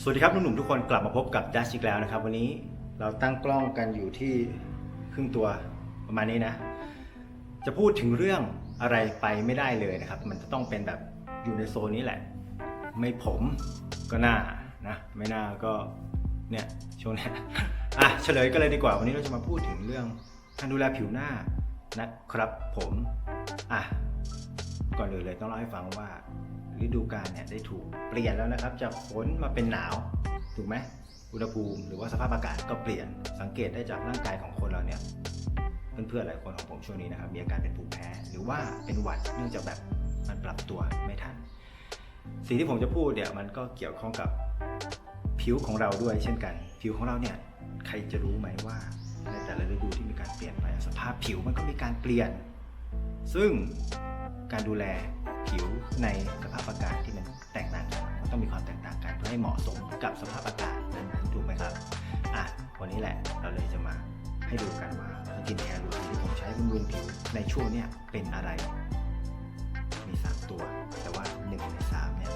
สวัสดีครับหนุ่มๆทุกคนกลับมาพบกับดัชอีกแล้วนะครับ วันนี้เราตั้งกล้องกันอยู่ที่ครึ่งตัวประมาณนี้นะ จะพูดถึงเรื่องอะไรไปไม่ได้เลยนะครับ มันจะต้องเป็นแบบอยู่ในโซนนี้แหละ ไม่ผมก็หน้านะไม่หน้าก็เนี่ยช่วงเนี้ยอะเฉลยกันเลยดีกว่าวันนี้เราจะมาพูดถึงเรื่อง การดูแลผิวหน้านะครับผมอะก่อนอื่นเลยต้องเล่าให้ฟังว่าฤดูกาลเนี่ยได้ถูกเปลี่ยนแล้วนะครับ จากฝนมาเป็นหนาวถูกไหมอุณหภูมิหรือว่าสภาพอากาศก็เปลี่ยนสังเกตได้จากร่างกายของคนเราเนี่ยเพื่อนๆหลายคนของผมช่วงนี้นะครับมีอาการเป็นภูมิแพ้หรือว่าเป็นหวัดเนื่องจากแบบมันปรับตัวไม่ทัน สิ่งที่ผมจะพูดเนี่ยมันก็เกี่ยวข้องกับผิวของเราด้วยเช่นกัน ผิวของเราเนี่ยใครจะรู้ไหมว่า แต่ละฤดูที่มีการเปลี่ยนไปสภาพผิวมันก็มีการเปลี่ยน ซึ่งการดูแลผิวในสภาพอากาศที่มันแตกต่างกันต้องมีความแตกต่างกันเพื่อให้เหมาะสมกับสภาพอากาศนั้นๆถูกไหมครับอะวันนี้แหละเราเลยจะมาให้ดูกันว่าสกินแคร์รูทีนที่ผมใช้บำรุงผิวในช่วงเนี้ยเป็นอะไร มี 3 ตัว แต่ว่า1ใน3เนี่ย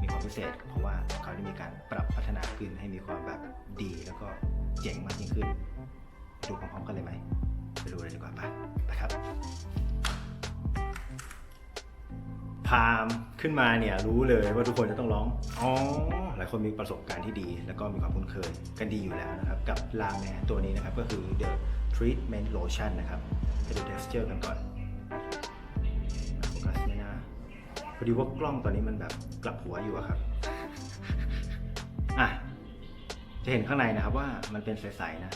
มีความพิเศษ เพราะว่าเขาได้มีการปรับพัฒนาขึ้นให้มีความแบบดีแล้วก็เจ๋งมากยิ่งขึ้น ดูพร้อมๆกันเลยไหมไปดูเลยดีกว่าปะไปครับ พามขึ้นมาเนี่ยรู้เลยว่าทุกคนจะต้องร้อง อ๋อ หลายคนมีประสบการณ์ที่ดี แล้วก็มีความคุ้นเคยกันดีอยู่แล้วนะครับ กับลาแมตัวนี้นะครับก็คือ The Treatment Lotion นะครับจะดู texture กันก่อนโฟกัสไม่น่าพอดีว่ากล้องตอนนี้มันแบบกลับหัวอยู่อะครับ อะจะเห็นข้างในนะครับว่ามันเป็นใสๆนะ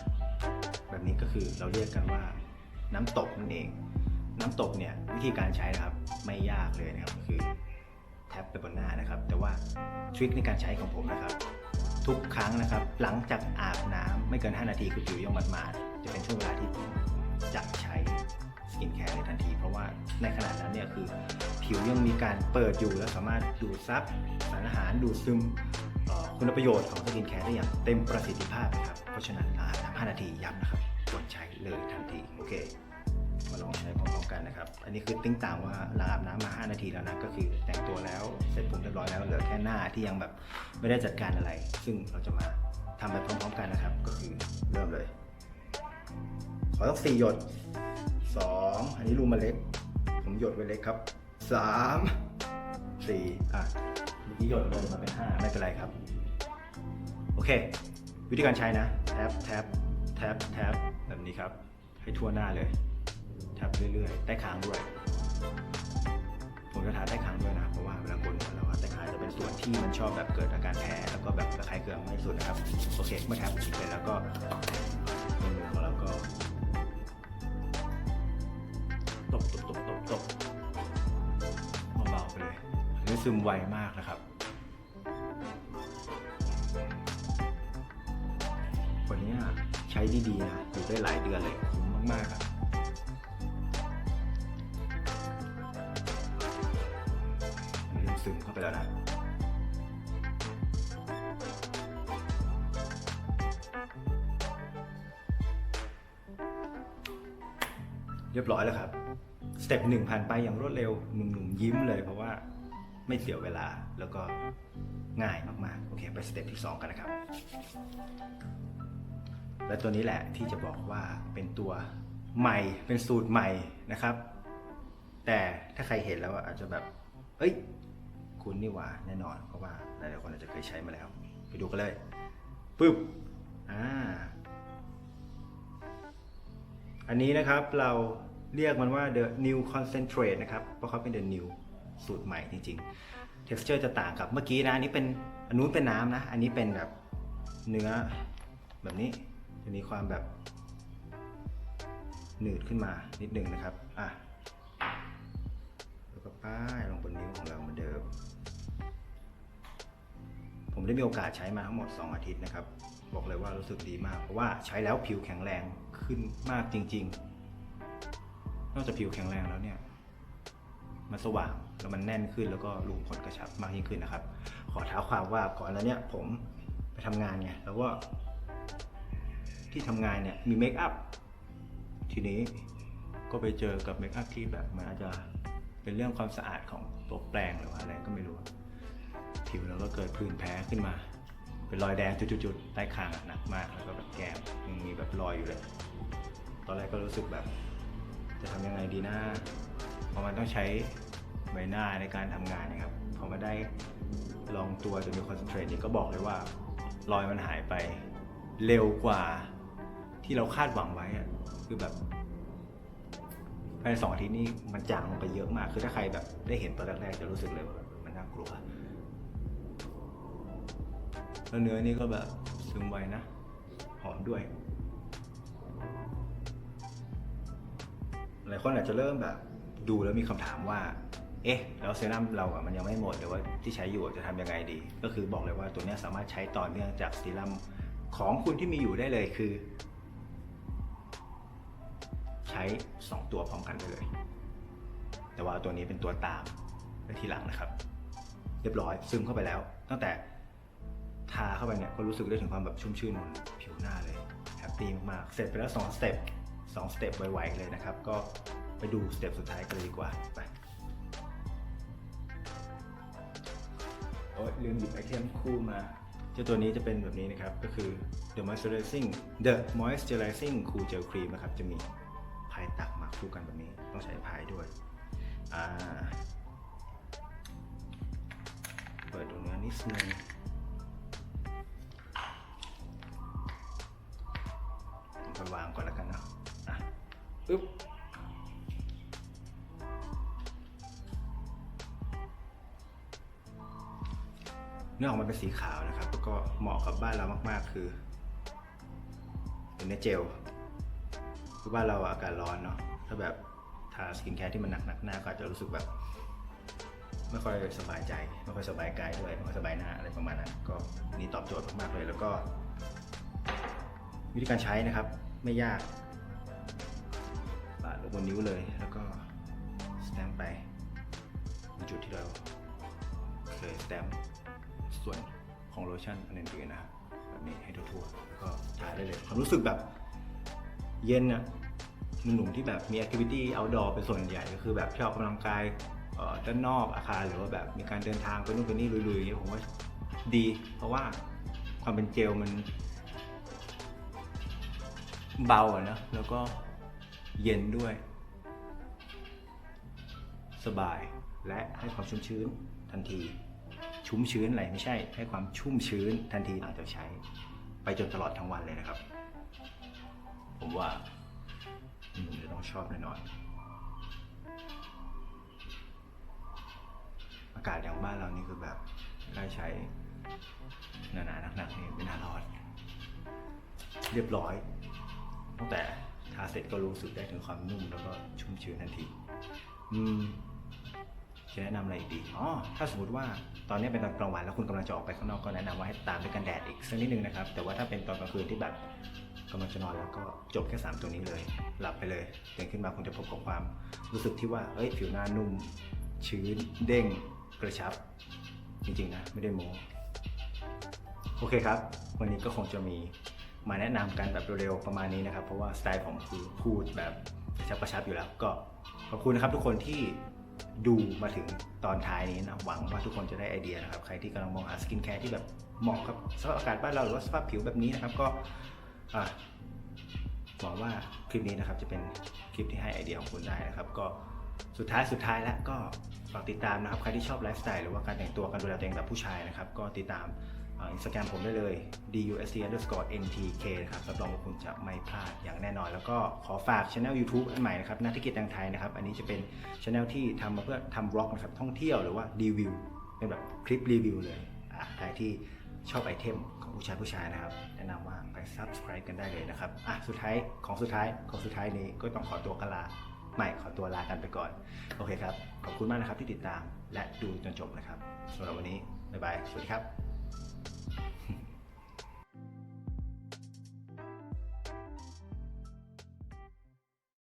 แบบนี้ก็คือเราเรียกกันว่าน้ำตกนั่นเอง น้ำตกเนี่ยวิธีการใช้นะครับไม่ยากเลยนะครับคือแท็บไปบนหน้านะครับ แต่ว่าทริคในการใช้ของผมนะครับ ทุกครั้งนะครับ หลังจากอาบน้ำไม่เกิน 5 นาทีคือผิวยังหมาดๆจะเป็นช่วงเวลาที่ผมจะใช้สกินแคร์ในทันที เพราะว่าในขณะนั้นเนี่ยคือผิวยังมีการเปิดอยู่และสามารถดูดซับสารอาหารดูดซึมคุณประโยชน์ของสกินแคร์ได้อย่างเต็มประสิทธิภาพนะครับ เพราะฉะนั้นน้ำ 5 นาทีย้ำนะครับกดใช้เลยทันทีโอเคมาลองใช้พร้อมๆกันนะครับ อันนี้คือติ้งต่างว่าหลังอาบน้ำมา 5 นาทีแล้วนะ ก็คือแต่งตัวแล้วเสร็จผมเรียบร้อยแล้วเหลือแค่หน้าที่ยังแบบไม่ได้จัดการอะไร ซึ่งเราจะมาทำไปพร้อมๆกันนะครับ ก็คือเริ่มเลย ขอต้องสี่หยดสองอันนี้รูมาเล็ก ผมหยดไว้เล็กครับสามสี่อะเมื่อกี้หยดลงมาเป็นห้าไม่เป็นไรครับ โอเค วิธีการใช้นะ แท็บแท็บ แท็บแท็บแบบนี้ครับ ให้ทั่วหน้าเลย แท็บเรื่อยๆ ใต้คางด้วย ผมจะทาใต้คางด้วยนะเพราะว่าเวลาคนเราอะใต้คางจะเป็นส่วนที่มันชอบแบบเกิดอาการแพ้แล้วก็แบบระคายเคืองไม่สุดนะครับ โอเค เมื่อแท็บฉีดไปแล้วก็มือของเราก็ตบตบตบตบตบเบาๆไปเลยอันนี้ซึมไวมากนะครับ ช้ดีๆนะอยู่ได้หลายเดือนเลยคุ้มมากๆอะมันเริ่มซึมเข้าไปแล้วนะเรียบร้อยแล้วครับ สเต็ปหนึ่งผ่านไปอย่างรวดเร็วหนุ่มๆยิ้มเลยเพราะว่าไม่เสียเวลาแล้วก็ง่ายมากๆ โอเค ไปสเต็ปที่ 2 กันนะครับ และตัวนี้แหละที่จะบอกว่าเป็นตัวใหม่เป็นสูตรใหม่นะครับ แต่ถ้าใครเห็นแล้วอาจจะแบบเอ้ยคุณนี่หว่าแน่นอน เพราะว่าหลายๆคนอาจจะเคยใช้มาแล้ว ไปดูกันเลยปึ๊บอ่าอันนี้นะครับเราเรียกมันว่า the new concentrate นะครับ เพราะเขาเป็น the new สูตรใหม่จริงๆ texture จะต่างกับเมื่อกี้นะ อันนี้เป็นอันนู้นเป็นน้ำนะ อันนี้เป็นแบบเนื้อแบบนี้ จะมีความแบบหนืดขึ้นมานิดนึงนะครับ อะ แล้วก็ป้ายลงบนนิ้วของเราเหมือนเดิม ผมได้มีโอกาสใช้มาทั้งหมด 2 อาทิตย์นะครับ บอกเลยว่ารู้สึกดีมาก เพราะว่าใช้แล้วผิวแข็งแรงขึ้นมากจริง ๆ นอกจากผิวแข็งแรงแล้วเนี่ย มันสว่างแล้วมันแน่นขึ้นแล้วก็รูขุมขนกระชับมากยิ่งขึ้นนะครับ ขอเท้าความว่าก่อนแล้วเนี่ยผมไปทำงานไง แล้วก็ ที่ทำงานเนี่ยมีเมคอัพทีนี้ก็ไปเจอกับเมคอัพที่แบบมันอาจจะเป็นเรื่องความสะอาดของตัวแปรงหรือว่าอะไรก็ไม่รู้ ผิวเราก็เกิดผื่นแพ้ขึ้นมา เป็นรอยแดงจุดๆใต้คางหนักมากแล้วก็แบบแก้มยังมีแบบรอยอยู่เลย ตอนแรกก็รู้สึกแบบ จะทำยังไงดีนะเพราะมันต้องใช้ใบหน้าในการทำงานนะครับพอมาได้ลองตัวจนมีคอนเซนเทรตนี่ก็บอกเลยว่ารอยมันหายไปเร็วกว่า ที่เราคาดหวังไว้อะคือแบบภายในสองอาทิตย์นี้มันจางลงไปเยอะมาก คือถ้าใครแบบได้เห็นตอนแรกๆจะรู้สึกเลยว่ามันน่ากลัวแล้วเนื้อนี่ก็แบบซึมไวนะ หอมด้วย หลายคนอาจจะเริ่มแบบ ดูแล้วมีคำถามว่า เอ๊ะ แล้วเซรั่มเราอะมันยังไม่หมดหรือว่าที่ใช้อยู่จะทำยังไงดี ก็คือบอกเลยว่าตัวนี้สามารถใช้ต่อเนื่องจากเซรั่มของคุณที่มีอยู่ได้เลยคือ ใช้ 2 ตัวพร้อมกันไปเลย แต่ว่าตัวนี้เป็นตัวตามไปทีหลังนะครับ เรียบร้อยซึมเข้าไปแล้ว ตั้งแต่ทาเข้าไปเนี่ยก็รู้สึกได้ถึงความแบบชุ่มชื่นบนผิวหน้าเลยแฮปปี้มากๆเสร็จไปแล้ว2สเต็ป2สเต็ปไวๆเลยนะครับ ก็ไปดูสเต็ปสุดท้ายกันเลยดีกว่าไปโอ้ยลืมหยิบไอเทมคู่มา เจ้าตัวนี้จะเป็นแบบนี้นะครับ ก็คือ The Moisturizing The Moisturizing Cool Gel Cream นะครับ จะมี มาคู่กันแบบนี้ต้องใช้พายด้วยอ่าเปิดดูเนื้อนิดนึงไปวางก่อนแล้วกันเนาะอะปึ๊บเนื้อออกมาเป็นสีขาวนะครับแล้วก็เหมาะกับบ้านเรามาก ๆ คือเป็นเนื้อเจลคือบ้านเราอากาศร้อนเนาะ ถ้าแบบทาสกินแคร์ที่มันหนักๆหน้าก็อาจจะรู้สึกแบบไม่ค่อยสบายใจไม่ค่อยสบายกายด้วยไม่ค่อยสบายหน้าอะไรประมาณนั้นก็นี่ตอบโจทย์มากๆเลย แล้วก็ วิธีการใช้นะครับ ไม่ยากปาดลงบนนิ้วเลย แล้วก็สแตมป์ไปในจุดที่เราเคยสแตมป์ส่วนของโลชั่นอันอื่นๆนะครับแบบนี้ให้ทั่วๆแล้วก็ทาได้เลยความรู้สึกแบบเย็นอะ หนุ่มๆที่แบบมีแอคทิวิตี้เอาดอร์เป็นส่วนใหญ่ก็คือแบบที่ออกกำลังกายด้านนอกอาคารหรือว่าแบบมีการเดินทางไปนู่นไปนี่ลุยๆอย่างเงี้ยผมว่าดี เพราะว่าความเป็นเจลมัน เบาอะนะแล้วก็เย็นด้วย สบายและให้ความชุ่มชื้นทันที ชุ่มชื้นอะไรไม่ใช่ ให้ความชุ่มชื้นทันทีหลังจากใช้ ไปจนตลอดทั้งวันเลยนะครับ ผมว่า อืมจะต้องชอบแน่นอน อากาศอย่างบ้านเรานี่คือแบบได้ใช้หนาๆหนักๆนี่ไม่น่ารอด เรียบร้อย ตั้งแต่ทาเสร็จก็รู้สึกได้ถึงความนุ่มแล้วก็ชุ่มชื้นทันที อืมจะแนะนำอะไรอีกดี อ๋อ ถ้าสมมติว่าตอนนี้เป็นตอนกลางวันแล้วคุณกำลังจะออกไปข้างนอกก็แนะนำว่าให้ตามด้วยกันแดดอีกสักนิดนึงนะครับ แต่ว่าถ้าเป็นตอนกลางคืนที่แบบำลังจะนอนแล้วก็จบแค่ 3 ตัวนี้เลย หลับไปเลยตื่นขึ้นมาคุณจะพบกับความรู้สึกที่ว่าเฮ้ยผิวหน้านุ่ม ชื้น เด้ง กระชับ จริงๆนะ ไม่ได้โม้โอเคครับ วันนี้ก็คงจะมีมาแนะนำกันแบบเร็วๆประมาณนี้นะครับ เพราะว่าสไตล์ผมคือพูดแบบกระชับกระชับอยู่แล้วก็ขอบคุณนะครับทุกคนที่ดูมาถึงตอนท้ายนี้นะหวังว่าทุกคนจะได้ไอเดียนะครับ ใครที่กำลังมองหาสกินแคร์ที่แบบเหมาะกับสภาพอากาศบ้านเราหรือว่าสภาพผิวแบบนี้นะครับ ก็ หวังว่าคลิปนี้นะครับจะเป็นคลิปที่ให้ไอเดียของคุณได้นะครับก็สุดท้ายสุดท้ายแล้วก็ฝากติดตามนะครับใครที่ชอบไลฟ์สไตล์หรือว่าการแต่งตัวการดูแลตัวเองแบบผู้ชายนะครับก็ติดตามอินสตาแกรมผมได้เลย dust underscore ntk นะครับรับรองว่าคุณจะไม่พลาดอย่างแน่นอน แล้วก็ขอฝากช anel YouTube อันใหม่นะครับนักธุรกิจแตงไทยนะครับ อันนี้จะเป็นช anel ที่ทำมาเพื่อทำบล็อกนะครับท่องเที่ยวหรือว่ารีวิวเป็นแบบคลิปรีวิวเลยใครที่ ชอบไอเทมของผู้ชายผู้ชายนะครับ แนะนำว่าไป subscribe กันได้เลยนะครับ อะ สุดท้ายของสุดท้ายของสุดท้ายนี้ก็ต้องขอตัวกันลาไม่ขอตัวลากันไปก่อน โอเคครับ ขอบคุณมากนะครับที่ติดตามและดูจนจบนะครับสำหรับวันนี้บ๊ายบาย สวัสดีครับ